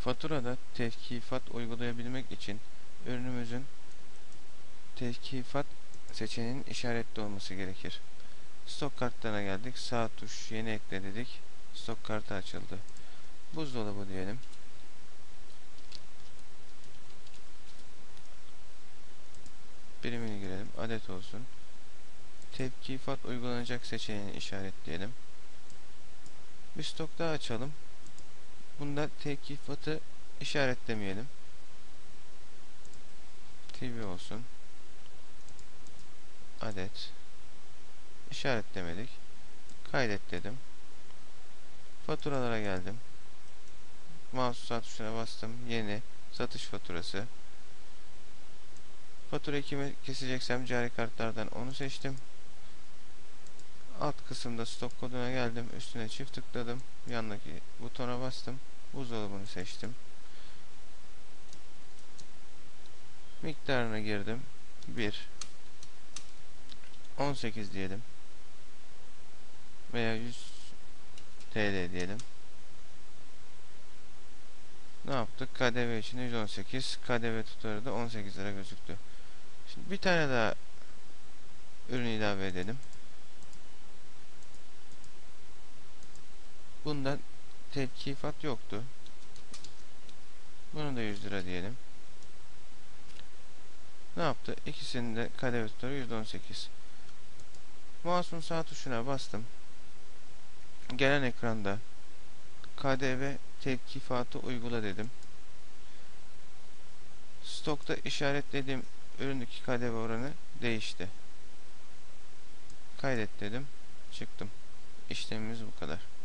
Faturada tevkifat uygulayabilmek için ürünümüzün tevkifat seçeneğinin işaretli olması gerekir. Stok kartlarına geldik. Sağ tuş yeni ekle dedik. Stok kartı açıldı. Buzdolabı diyelim. Birimini girelim. Adet olsun. Tevkifat uygulanacak seçeneğini işaretleyelim. Bir stok daha açalım. Bunda tevkifatı işaretlemeyelim. TV olsun. Adet. İşaretlemedik. Kaydet dedim. Faturalara geldim. Mouse sağ tuşuna bastım. Yeni. Satış faturası. Faturayı kime keseceksem cari kartlardan onu seçtim. Alt kısımda stok koduna geldim. Üstüne çift tıkladım. Yandaki butona bastım. Buzdolabını seçtim. Miktarına girdim. 1 18 diyelim. Veya 100 TL diyelim. Ne yaptık? KDV için 118. KDV tutarı da 18 lira gözüktü. Şimdi bir tane daha ürün ilave edelim. Bunda tevkifat yoktu. Bunu da 100 lira diyelim. Ne yaptı? İkisinin de KDV tutarı 118. Mouse'un sağ tuşuna bastım. Gelen ekranda KDV tevkifatı uygula dedim. Stokta işaretlediğim üründeki KDV oranı değişti. Kaydet dedim. Çıktım. İşlemimiz bu kadar.